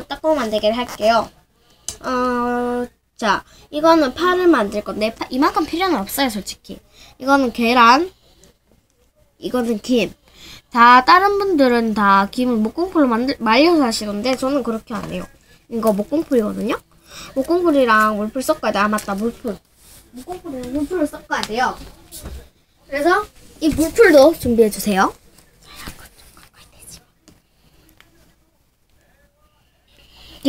떡국 만들기를 할게요. 어, 자, 이거는 파를 만들 건데 파, 이만큼 필요는 없어요, 솔직히. 이거는 계란, 이거는 김. 다 다른 분들은 다 김을 목공풀로 만들 말려서 하시던데 저는 그렇게 안 해요. 이거 목공풀이거든요. 목공풀이랑 물풀 섞어야 돼. 아 맞다, 물풀. 목공풀이랑 물풀을 섞어야 돼요. 그래서 이 물풀도 준비해 주세요.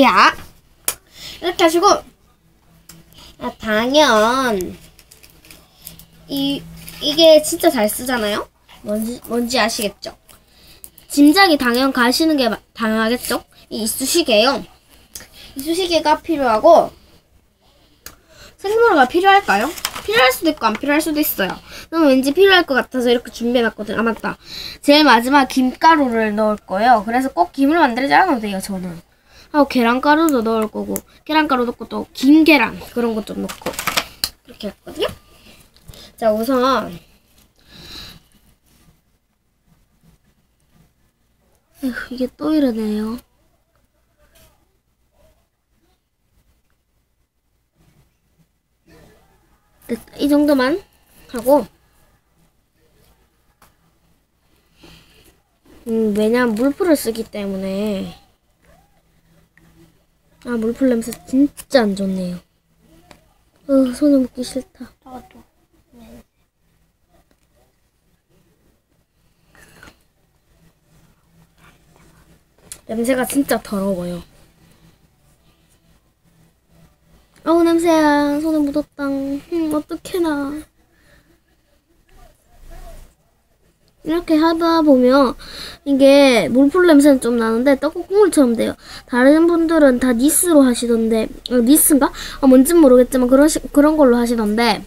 야, 이렇게 하시고, 아, 당연, 이, 이게 진짜 잘 쓰잖아요? 뭔지, 뭔지 아시겠죠? 짐작이 당연 가시는 게 마- 당연하겠죠? 이 이쑤시개요. 이쑤시개가 필요하고, 생로가 필요할까요? 필요할 수도 있고 안 필요할 수도 있어요. 저는 왠지 필요할 것 같아서 이렇게 준비해놨거든요. 아 맞다. 제일 마지막 김가루를 넣을 거예요. 그래서 꼭 김을 만들지 않아도 돼요. 저는. 하고 계란가루도 넣을 거고 계란가루 넣고 또 김계란 그런 것 좀 넣고 그렇게 했거든요. 자 우선 에휴, 이게 또 이러네요. 이 정도만 하고 음, 왜냐면 물풀을 쓰기 때문에 아 물풀 냄새 진짜 안 좋네요. 어, 손에 묻기 싫다. 나도. 냄새가 진짜 더러워요. 아우 냄새야. 손에 묻었다 음, 어떡해 나 이렇게 하다 보면 이게 물풀 냄새는 좀 나는데 떡국 국물처럼 돼요. 다른 분들은 다 니스로 하시던데 어, 니스인가? 아, 뭔진 모르겠지만 그런 식 그런 걸로 하시던데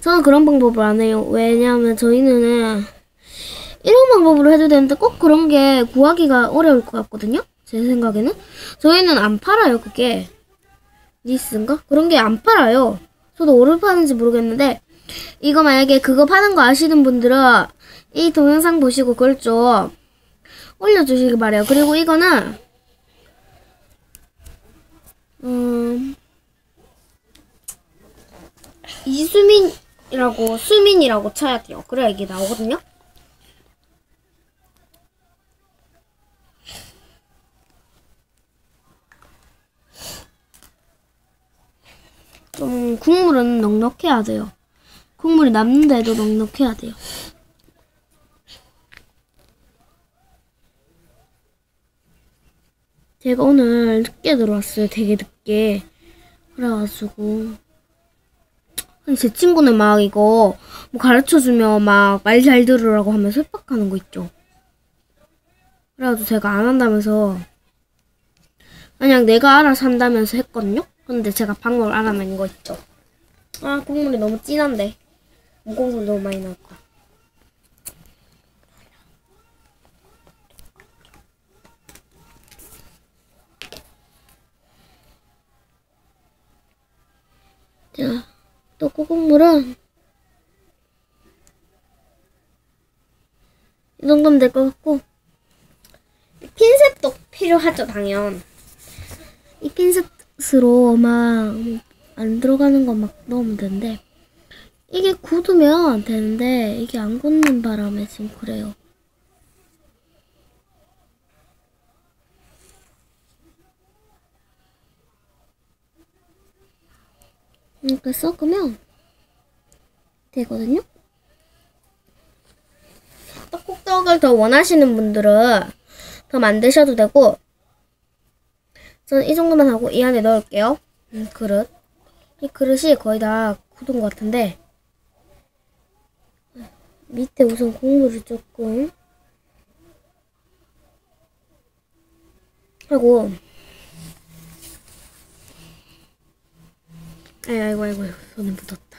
저는 그런 방법을 안 해요. 왜냐하면 저희는 이런 방법으로 해도 되는데 꼭 그런 게 구하기가 어려울 것 같거든요. 제 생각에는 저희는 안 팔아요. 그게 니스인가? 그런 게 안 팔아요. 저도 오를 파는지 모르겠는데 이거 만약에 그거 파는 거 아시는 분들은 이 동영상 보시고 그걸 좀 올려주시기 바래요. 그리고 이거는 음 이수민이라고 수민이라고 쳐야 돼요. 그래야 이게 나오거든요. 좀 국물은 넉넉해야 돼요. 국물이 남는데도 넉넉해야 돼요. 제가 오늘 늦게 들어왔어요. 되게 늦게. 그래가지고. 아니, 제 친구는 막 이거 뭐 가르쳐주면 막 말 잘 들으라고 하면서 협박하는 거 있죠. 그래가지고 제가 안 한다면서 그냥 내가 알아서 한다면서 했거든요. 근데 제가 방법을 알아낸 거 있죠. 아 국물이 너무 진한데 무공물 너무 많이 나왔다. 자, 떡국 국물은 이 정도면 될 것 같고 핀셋도 필요하죠 당연. 이 핀셋으로 막 안 들어가는 거 막 넣으면 되는데 이게 굳으면 되는데 이게 안 굳는 바람에 지금 그래요. 이렇게 섞으면 되거든요. 떡국떡을 더 원하시는 분들은 더 만드셔도 되고 저는 이 정도만 하고 이 안에 넣을게요. 음, 그릇. 이 그릇이 거의 다 굳은 것 같은데 밑에 우선 국물을 조금 하고 아이고 아이고 아이고 손에 묻었다.